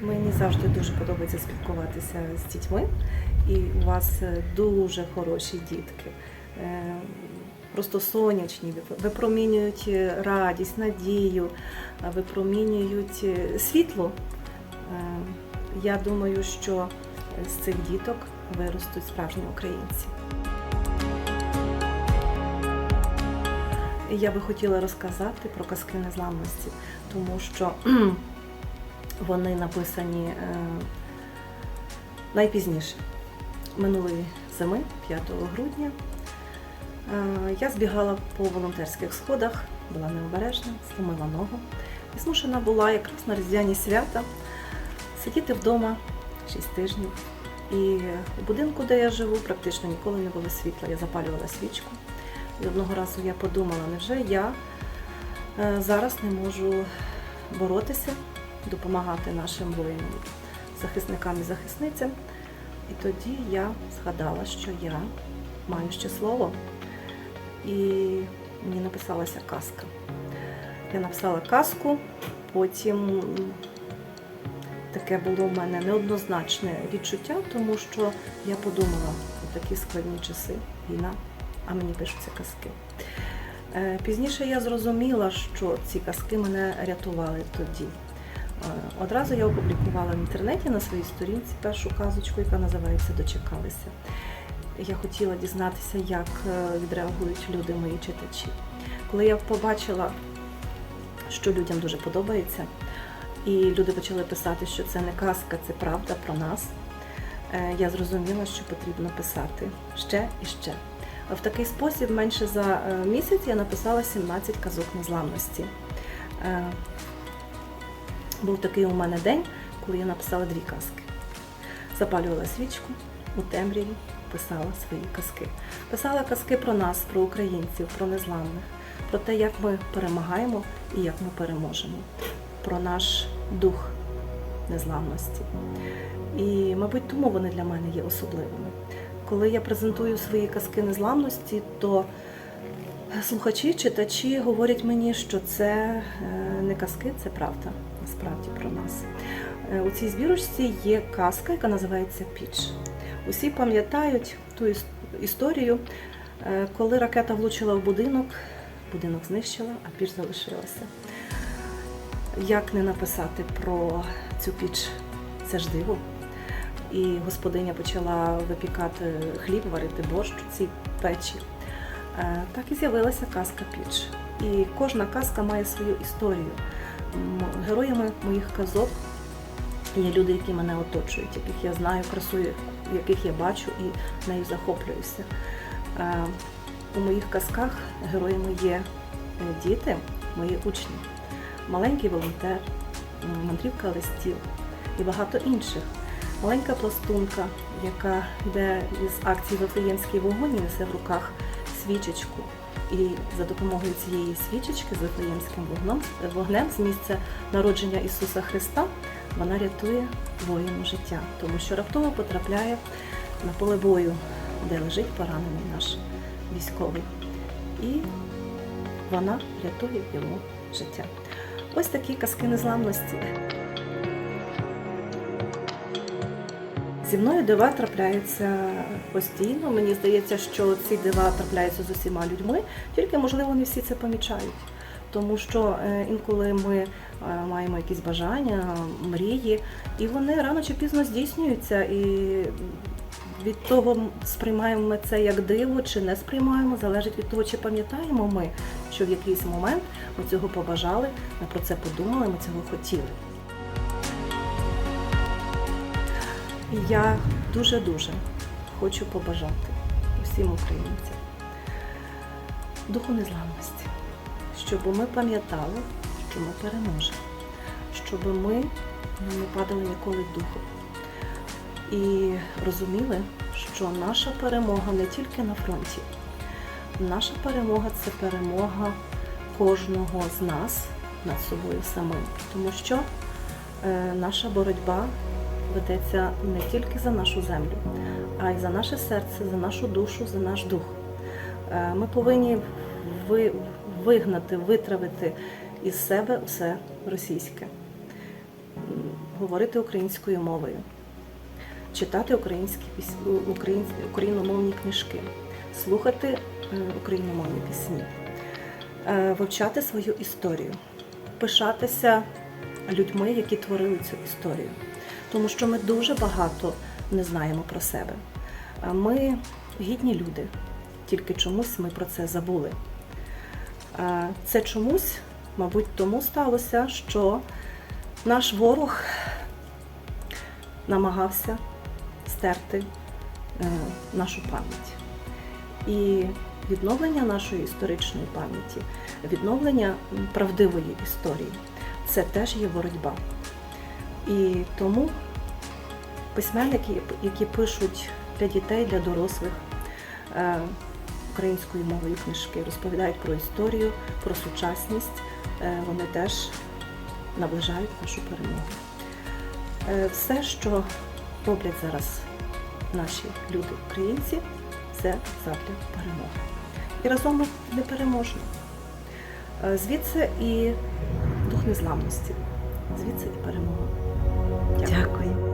Мені завжди дуже подобається спілкуватися з дітьми, і у вас е, дуже хороші дітки. Е, Просто сонячні, випромінюють е, радість, надію, випромінюють світло. Я думаю, що з цих діток виростуть справжні українці. Я би хотіла розказати про казки незламності, тому що вони написані е, найпізніше, минулої зими, 5 грудня. Е, Я збігала по волонтерських сходах, була необережна, зломила ногу і змушена була якраз на різдвяні свята сидіти вдома 6 тижнів. І у будинку, де я живу, практично ніколи не було світла. Я запалювала свічку. І одного разу я подумала, невже я е, зараз не можу боротися, допомагати нашим воїнам, захисникам і захисницям. І тоді я згадала, що я маю ще слово, і мені написалася казка. Я написала казку, потім таке було в мене неоднозначне відчуття, тому що я подумала, у такі складні часи, війна, а мені пишуться казки. Е, Пізніше я зрозуміла, що ці казки мене рятували тоді. Е, Одразу я опублікувала в інтернеті на своїй сторінці першу казочку, яка називається Дочекалися. Я хотіла дізнатися, як е, відреагують люди, мої читачі. Коли я побачила, що людям дуже подобається, і люди почали писати, що це не казка, це правда про нас, е, я зрозуміла, що потрібно писати ще і ще. В такий спосіб менше за місяць я написала 17 казок незламності. Був такий у мене день, коли я написала дві казки. Запалювала свічку у темряві, писала свої казки. Писала казки про нас, про українців, про незламних, про те, як ми перемагаємо і як ми переможемо, про наш дух незламності. І, мабуть, тому вони для мене є особливими. Коли я презентую свої казки незламності, то слухачі, читачі говорять мені, що це е, не казки, це правда, насправді про нас. Е, У цій збірочці є казка, яка називається Піч. Усі пам'ятають ту історію, е, коли ракета влучила в будинок, будинок знищила, а піч залишилася. Як не написати про цю піч? Це ж диво. І господиня почала випікати хліб, варити борщ у цій печі. Е, Так і з'явилася казка Піч. І кожна казка має свою історію. Героями моїх казок є люди, які мене оточують, яких я знаю, красою, яких я бачу і нею захоплююся. Е, У моїх казках героями є е, діти, мої учні, маленький волонтер, мандрівка листів і багато інших. Маленька пластунка, яка йде із акції Вифлеємський вогонь і несе в руках свічечку. І за допомогою цієї свічечки з Вифлеємським вогном, вогнем з місця народження Ісуса Христа вона рятує воїну життя, тому що раптово потрапляє на поле бою, де лежить поранений наш військовий. І вона рятує йому життя. Ось такі казки незламності. Зі мною дива трапляються постійно. Мені здається, що ці дива трапляються з усіма людьми, тільки можливо не всі це помічають. Тому що е, інколи ми е, маємо якісь бажання, мрії, і вони рано чи пізно здійснюються. І від того, сприймаємо ми це як диво чи не сприймаємо, залежить від того, чи пам'ятаємо ми, що в якийсь момент ми цього побажали, ми про це подумали, ми цього хотіли. І я дуже-дуже хочу побажати усім українцям духу незламності, щоб ми пам'ятали, що ми переможемо, щоб ми не падали ніколи духом. І розуміли, що наша перемога не тільки на фронті, наша перемога це перемога кожного з нас над собою самим. Тому що е, наша боротьба ведеться не тільки за нашу землю, а й за наше серце, за нашу душу, за наш дух. Е, Ми повинні вигнати, витравити із себе все російське. Говорити українською мовою, читати українські українські україномовні книжки, слухати е, україномовні пісні, е, вивчати свою історію, пишатися людьми, які творили цю історію. Тому що ми дуже багато не знаємо про себе. Ми гідні люди, тільки чомусь ми про це забули. Це чомусь, мабуть, тому сталося, що наш ворог намагався стерти е, нашу пам'ять. І відновлення нашої історичної пам'яті, відновлення правдивої історії це теж є боротьба. І тому письменники, які пишуть для дітей, для дорослих е, українською мовою книжки, розповідають про історію, про сучасність, е, вони теж наближають нашу перемогу. Е, Все, що роблять зараз наші люди, українці, це задля перемоги. І разом ми непереможні. Е, Звідси і незламності, звідси і перемога. Дякую.